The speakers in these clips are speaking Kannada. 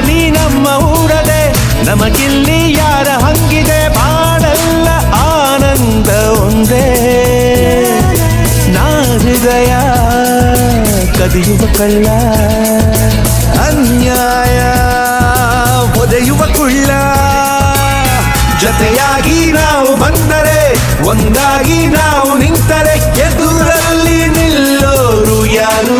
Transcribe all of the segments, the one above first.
ಎಲ್ಲಿರಲಿ ನಮ್ಮ ಊರದೆ ನಮಗಿಲ್ಲಿ ಯಾರ ಹಂಗಿದೆ? ಬಾಡಲ್ಲ ಆನಂದ ಒಂದೇ. ನಾ ಹೃದಯ ಕದಿಯುವ ಕಳ್ಳ. ಅನ್ಯಾಯ ಒದೆಯುವ ಕುಳ್ಳ. ಜೊತೆಯಾಗಿ ನಾವು ಬಂದರೆ, ಒಂದಾಗಿ ನಾವು ನಿಂತರೆ, ಎದುರಲ್ಲಿ ನಿಲ್ಲೋರು ಯಾರು?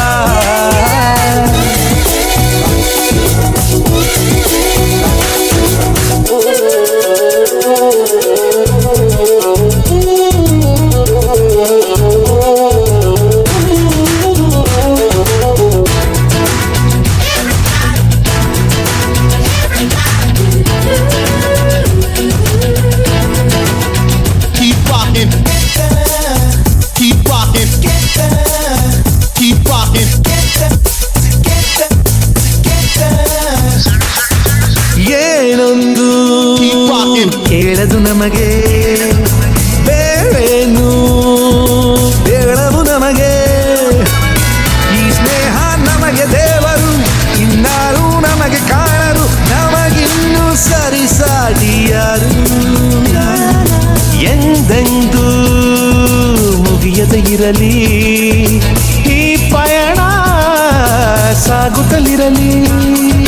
ಸಾಗುತ್ತಲಿರಲಿ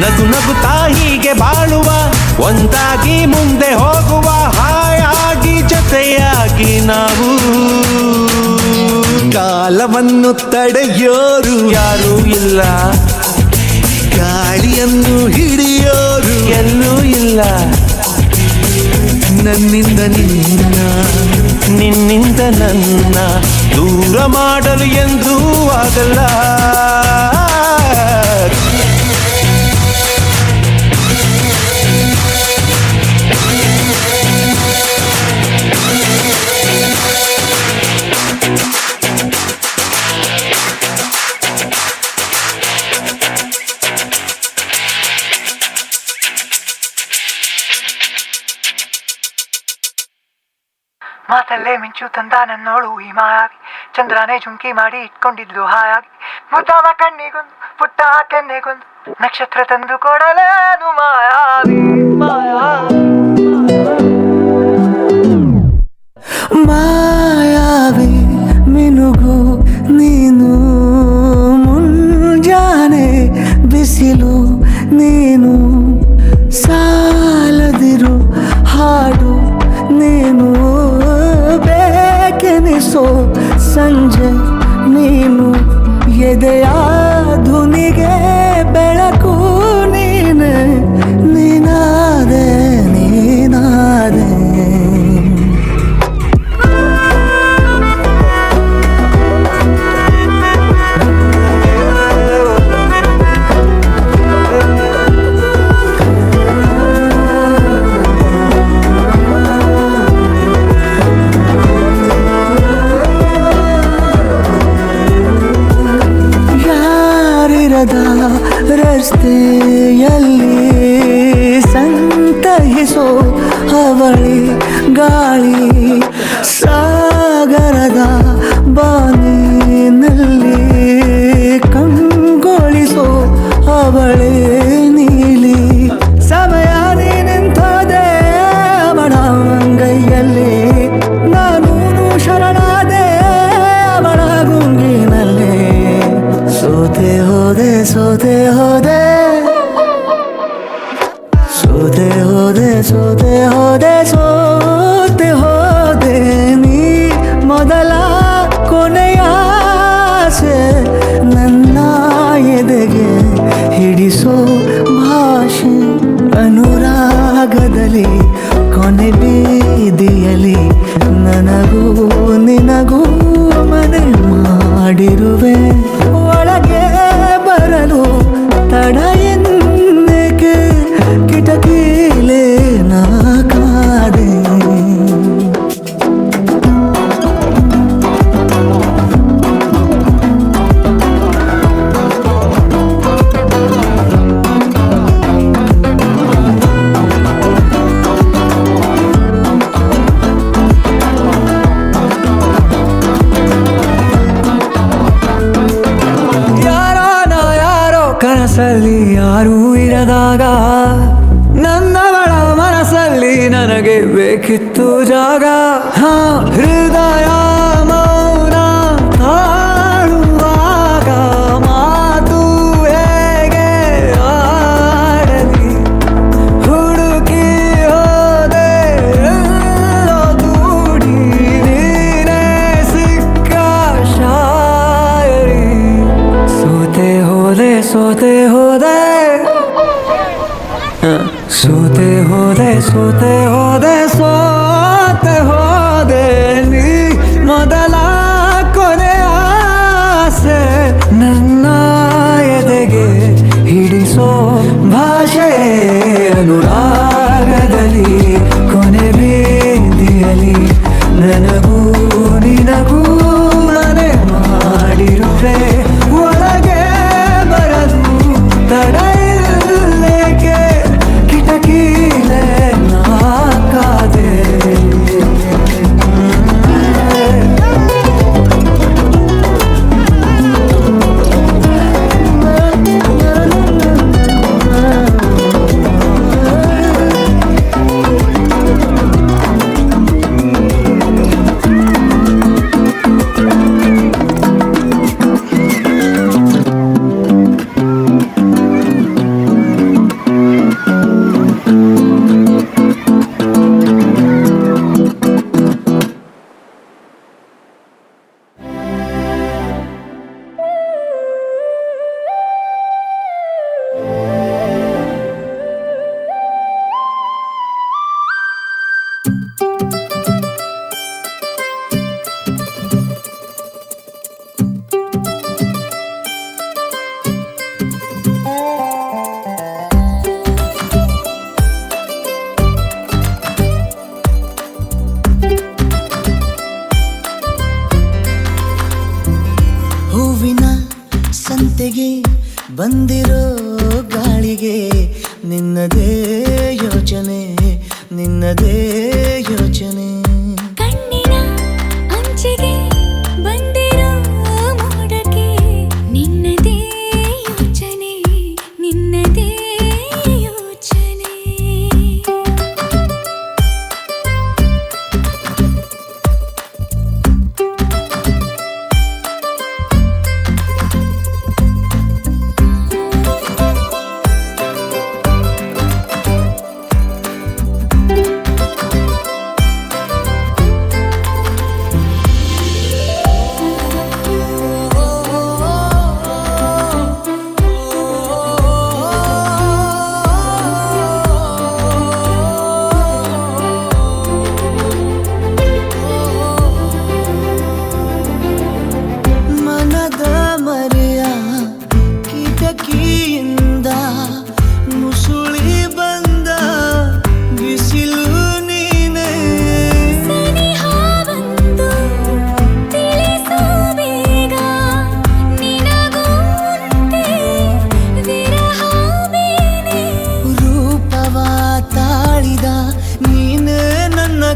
ನಗು ನಗುತ್ತಾ ಹೀಗೆ ಬಾಳುವ, ಒಂದಾಗಿ ಮುಂದೆ ಹೋಗುವ ಹಾಯಾಗಿ ಜೊತೆಯಾಗಿ ನಾವು. ಕಾಲವನ್ನು ತಡೆಯೋರು ಯಾರೂ ಇಲ್ಲ. ಗಾಳಿಯನ್ನು ಹಿಡಿಯೋರು ಎಲ್ಲೂ ಇಲ್ಲ. ನನ್ನಿಂದ ನಿನ್ನ ನಿನ್ನಿಂದ ನನ್ನ ದೂರ ಮಾಡಲು ಎಂದೂ ಆಗಲ್ಲ. ಮಾತಲ್ಲೇ ಮಿಂಚು ತಂದ ನನ್ನೋಳು ಈ ಮಾಯಾವಿ. ಚಂದ್ರನೇ ಜುಂಕಿ ಮಾಡಿ ಇಟ್ಕೊಂಡಿದ್ಲು ಹಾಯಾಗಿ. ಮುದ್ದಾದ ಕಣ್ಣಿಗೊಂದು, ಪುಟ್ಟ ಕೆನ್ನೆಗೊಂದು, ನಕ್ಷತ್ರ ತಂದು ಕೊಡಲೇನು ಮಾಯಾವಿ ಮಾಯಾವಿ ಕನಸಲ್ಲಿ ಯಾರೂ ಇರದಾಗ ನನ್ನವಳ ಮನಸ್ಸಲ್ಲಿ ನನಗೆ ಬೇಕಿತ್ತು ಜಾಗ. ಹೃದಯ. ಸೋತೆ ಹೋದೆ. ಸೋತೆ ಹೋದೆ ಸೋತೆ ಹೋದೆ ಸೋತೆ ಹೋದೆ. ನೀ ಮೊದಲ ಕೊನೆ ಆಸೆ ನನ್ನ ಎದೆಗೆ ಹಿಡಿಸೋ ಭಾಷೆ ಅನುರಾಗದಲ್ಲಿ ಕೊನೆ ಬೀದಿಯಲ್ಲಿ ನನ್ನ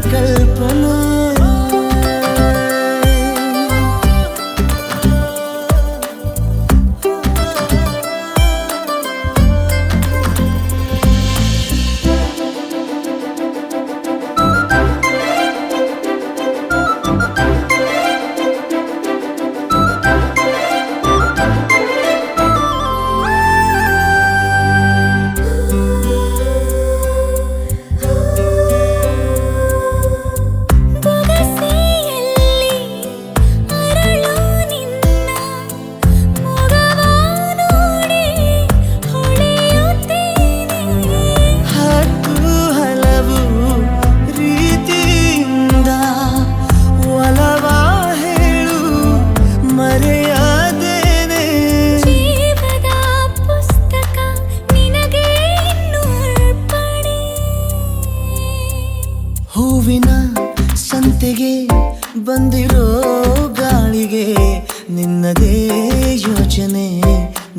கல்பன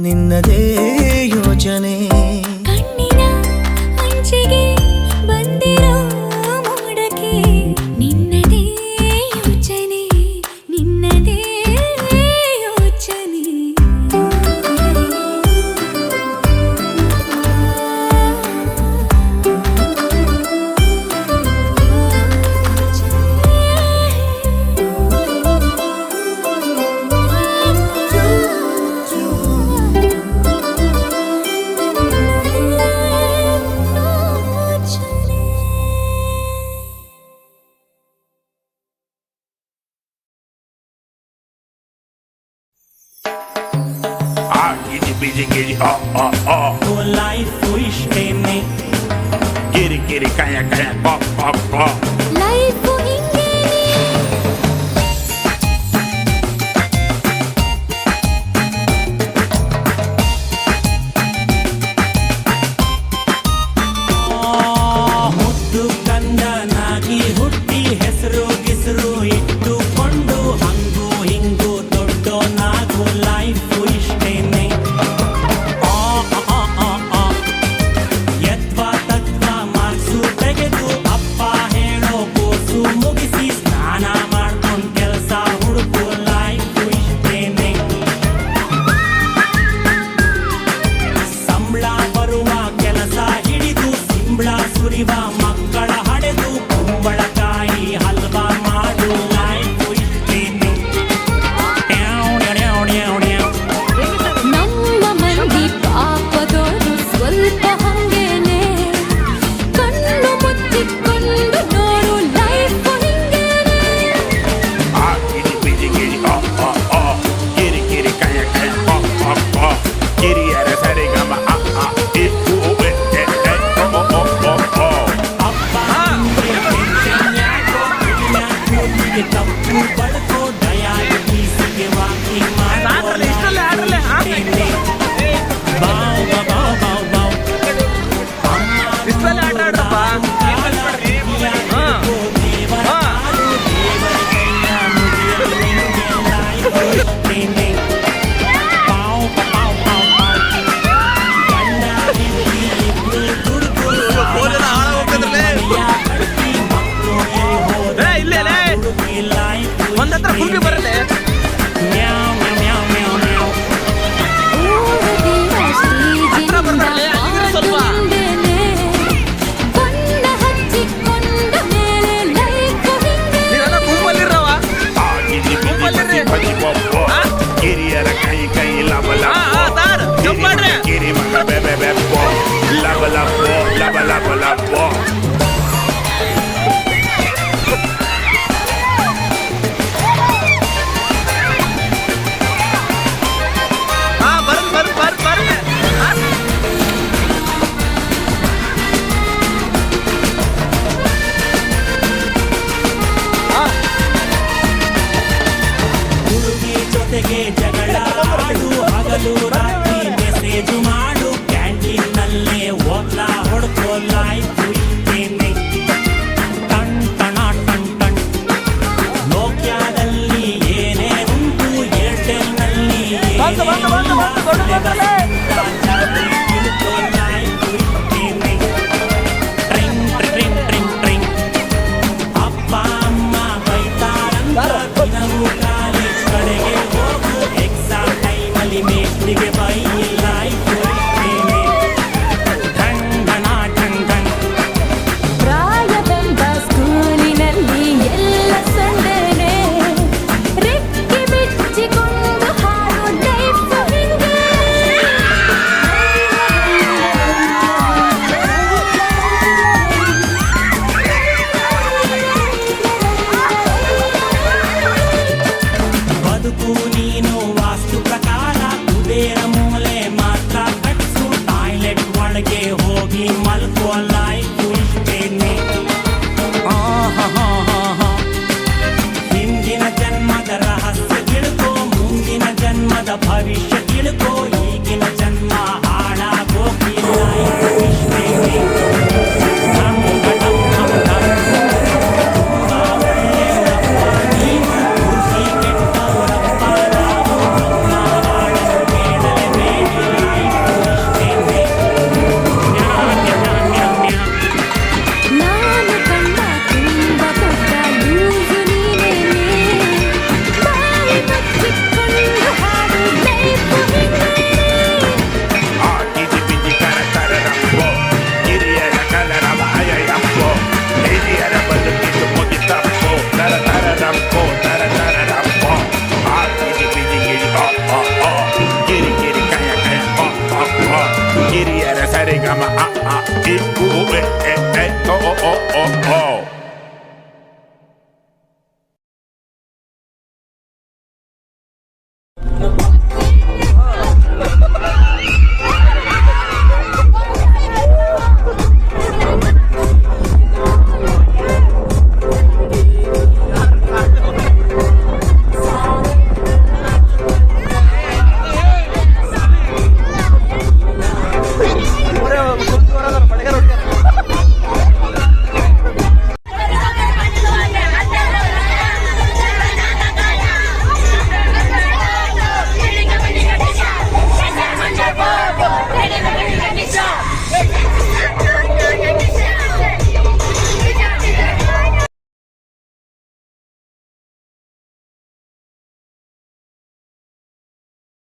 ನಿನ್ನದೇ ಯೋಚನೆ. zingiri, oh, oh, oh. Tua life, wish, me. Giri, giri, kaya, kaya, pop, pop, pop. ಭವಿಷ್ಯ ತಿಳ್ಕೋ ಈಗಿನ ಜನ್ಮ ಹಾಳಾಗೋಗಿ